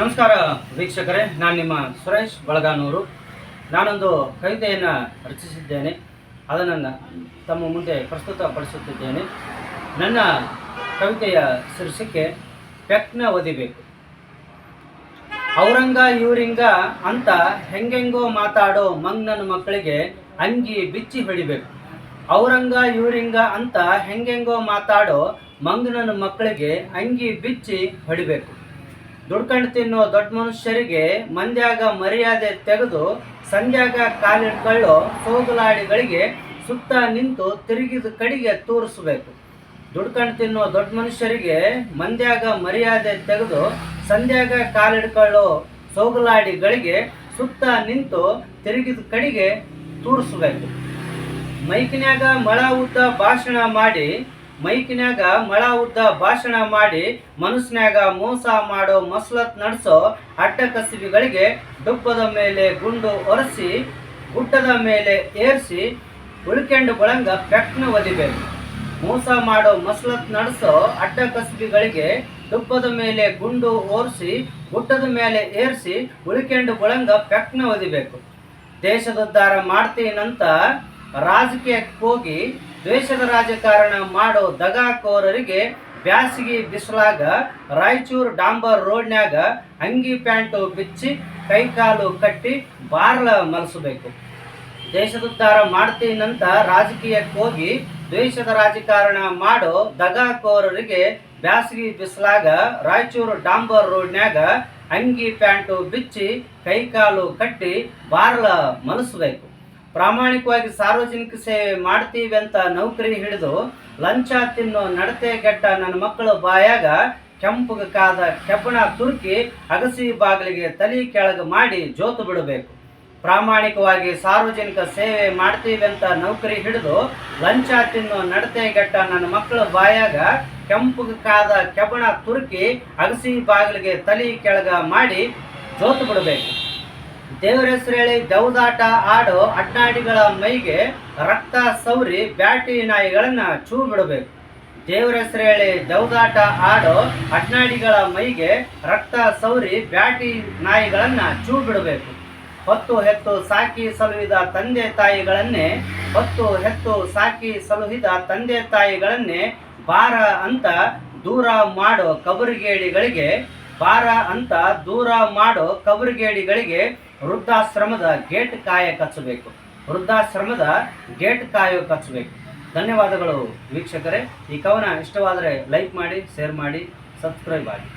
ನಮಸ್ಕಾರ ವೀಕ್ಷಕರೇ, ನಾನು ನಿಮ್ಮ ಸುರೇಶ್ ಬಳಗಾನೂರು. ನಾನೊಂದು ಕವಿತೆಯನ್ನು ರಚಿಸಿದ್ದೇನೆ. ಅದನ್ನು ತಮ್ಮ ಮುಂದೆ ಪ್ರಸ್ತುತಪಡಿಸುತ್ತಿದ್ದೇನೆ. ನನ್ನ ಕವಿತೆಯ ಶೀರ್ಷಿಕೆ, ಪೆಕ್ನ ಒದಿಬೇಕು ಔರಂಗ ಇವರಿಂಗ ಅಂತ ಹೆಂಗೆಂಗೋ ಮಾತಾಡೋ ಮಂಗ್ನನ ಮಕ್ಕಳಿಗೆ ಅಂಗಿ ಬಿಚ್ಚಿ ಹೊಡಿಬೇಕು. ಔರಂಗ ಇವರಿಂಗ ಅಂತ ಹೆಂಗೆಂಗೋ ಮಾತಾಡೋ ಮಂಗ್ನನ ಮಕ್ಕಳಿಗೆ ಅಂಗಿ ಬಿಚ್ಚಿ ಹೊಡಿಬೇಕು. ದುಡ್ಕೊಂಡು ತಿನ್ನೋ ದೊಡ್ಡ ಮನುಷ್ಯರಿಗೆ ಮಂದ್ಯಾಗ ಮರ್ಯಾದೆ ತೆಗೆದು ಸಂಧ್ಯಾಗ ಕಾಲಿಡ್ಕೊಳ್ಳೋ ಸೋಗುಲಾಡಿಗಳಿಗೆ ಸುತ್ತ ನಿಂತು ತಿರುಗಿದ ಕಡೆಗೆ ತೂರಿಸ್ಬೇಕು. ದುಡ್ಕೊಂಡು ತಿನ್ನೋ ದೊಡ್ಡ ಮನುಷ್ಯರಿಗೆ ಮಂದ್ಯಾಗ ಮರ್ಯಾದೆ ತೆಗೆದು ಸಂಧ್ಯಾಗ ಕಾಲಿಡ್ಕೊಳ್ಳೋ ಸೋಗುಲಾಡಿಗಳಿಗೆ ಸುತ್ತ ನಿಂತು ತಿರುಗಿದ ಕಡೆಗೆ ತೂರಿಸ್ಬೇಕು. ಮೈಕಿನ್ಯಾಗ ಮಳ ಉದ್ದ ಭಾಷಣ ಮಾಡಿ ಮೈಕಿನ್ಯಾಗ ಮಳ ಉದ್ದ ಭಾಷಣ ಮಾಡಿ ಮನುಷ್ಯನಾಗ ಮೋಸ ಮಾಡೋ ಮಸಲತ್ ನಡೆಸೋ ಅಡ್ಡ ಕಸಿಬಿಗಳಿಗೆ ಡುಬ್ಬದ ಮೇಲೆ ಗುಂಡು ಒರೆಸಿ, ಗುಡ್ಡದ ಮೇಲೆ ಏರಿಸಿ, ಉಳ್ಕೆಂಡು ಬಳಂಗ ಪೆಕ್ನ ಒದಿಬೇಕು ಮೋಸ ಮಾಡೋ ಮಸಲತ್ ನಡೆಸೋ ಅಡ್ಡ ಕಸಬಿಗಳಿಗೆ ಡುಬ್ಬದ ಮೇಲೆ ಗುಂಡು ಓರಿಸಿ ಗುಡ್ಡದ ಮೇಲೆ ಏರಿಸಿ, ಉಳ್ಕೆಂಡು ಬಳಂಗ ಪೆಕ್ನ ಒದಿಬೇಕು. ದೇಶದುದ್ಧಾರ ಮಾಡ್ತೀನಂತ ರಾಜಕೀಯಕ್ಕೆ ಹೋಗಿ ದ್ವೇಷದ ರಾಜಕಾರಣ ಮಾಡೋ ದಗಾಕೋರರಿಗೆ ಬ್ಯಾಸಗಿ ಬಿಸಿಲಾಗ ರಾಯಚೂರು ಡಾಂಬರ್ ರೋಡ್ನ್ಯಾಗ ಅಂಗಿ ಪ್ಯಾಂಟು ಬಿಚ್ಚಿ ಕೈಕಾಲು ಕಟ್ಟಿ ಬಾರ್ಲ ಮಲಸಬೇಕು. ದೇಶದುದ್ಧಾರ ಮಾಡ್ತೀನಂತ ರಾಜಕೀಯಕ್ಕೆ ಹೋಗಿ ದ್ವೇಷದ ರಾಜಕಾರಣ ಮಾಡೋ ದಗಾಕೋರರಿಗೆ ಬ್ಯಾಸಗಿ ಬಿಸಿಲಾಗ ರಾಯಚೂರು ಡಾಂಬರ್ ರೋಡ್ನ್ಯಾಗ ಅಂಗಿ ಪ್ಯಾಂಟು ಬಿಚ್ಚಿ ಕೈಕಾಲು ಕಟ್ಟಿ ಬಾರ್ಲ ಮಲಸಬೇಕು. ಪ್ರಾಮಾಣಿಕವಾಗಿ ಸಾರ್ವಜನಿಕ ಸೇವೆ ಮಾಡ್ತೀವಿ ಅಂತ ನೌಕರಿ ಹಿಡಿದು ಲಂಚ ತಿನ್ನೋ ನಡತೆ ಗೆಟ್ಟ ನನ್ನ ಮಕ್ಕಳು ಬಾಯಾಗ ಕೆಂಪುಗ ಕಾದ ಕೆಬ್ಬಣ ತುರುಕಿ ಅಗಸಿ ಬಾಗಿಲಿಗೆ ತಲೆ ಕೆಳಗೆ ಮಾಡಿ ಜೋತು ಬಿಡಬೇಕು. ಪ್ರಾಮಾಣಿಕವಾಗಿ ಸಾರ್ವಜನಿಕ ಸೇವೆ ಮಾಡ್ತೀವಿ ಅಂತ ನೌಕರಿ ಹಿಡಿದು ಲಂಚ ತಿನ್ನೋ ನಡತೆ ಗೆಟ್ಟ ನನ್ನ ಮಕ್ಕಳು ಬಾಯಾಗ ಕೆಂಪುಗ ಕಾದ ಕೆಬ್ಬಣ ತುರುಕಿ ಅಗಸಿ ಬಾಗಿಲಿಗೆ ತಲೆ ಕೆಳಗ ಮಾಡಿ ಜೋತು ಬಿಡಬೇಕು. ದೇವರ ಹೆಸರು ಹೇಳಿ ದೌದಾಟ ಆಡೋ ಅಡ್ಡಾಡಿಗಳ ಮೈಗೆ ರಕ್ತ ಸೌರಿ ಬ್ಯಾಟಿ ನಾಯಿಗಳನ್ನ ಚೂ ಬಿಡಬೇಕು. ದೇವರ ಹೆಸರು ಹೇಳಿ ದೌದಾಟ ಆಡೋ ಅಡ್ನಾಡಿಗಳ ಮೈಗೆ ರಕ್ತ ಸೌರಿ ಬ್ಯಾಟಿ ನಾಯಿಗಳನ್ನ ಚೂ ಬಿಡಬೇಕು. ಹೊತ್ತು ಹೆತ್ತು ಸಾಕಿ ಸಲುಹಿದ ತಂದೆ ತಾಯಿಗಳನ್ನೇ, ಹೊತ್ತು ಹೆತ್ತು ಸಾಕಿ ಸಲುಹಿದ ತಂದೆ ತಾಯಿಗಳನ್ನೇ ಬಾರ ಅಂತ ದೂರ ಮಾಡೋ ಕಬರಿಗೇಡಿಗಳಿಗೆ, ಬಾರ ಅಂತ ದೂರ ಮಾಡೋ ಕಬರಿಗೇಡಿಗಳಿಗೆ ವೃದ್ಧಾಶ್ರಮದ ಗೇಟ್ ಕಾಯ ಕಚ್ಚಬೇಕು. ವೃದ್ಧಾಶ್ರಮದ ಗೇಟ್ ಕಾಯೋ ಕಚ್ಚಬೇಕು. ಧನ್ಯವಾದಗಳು ವೀಕ್ಷಕರೇ. ಈ ಕವನ ಇಷ್ಟವಾದರೆ ಲೈಕ್ ಮಾಡಿ, ಶೇರ್ ಮಾಡಿ, ಸಬ್ಸ್ಕ್ರೈಬ್ ಆಗಿ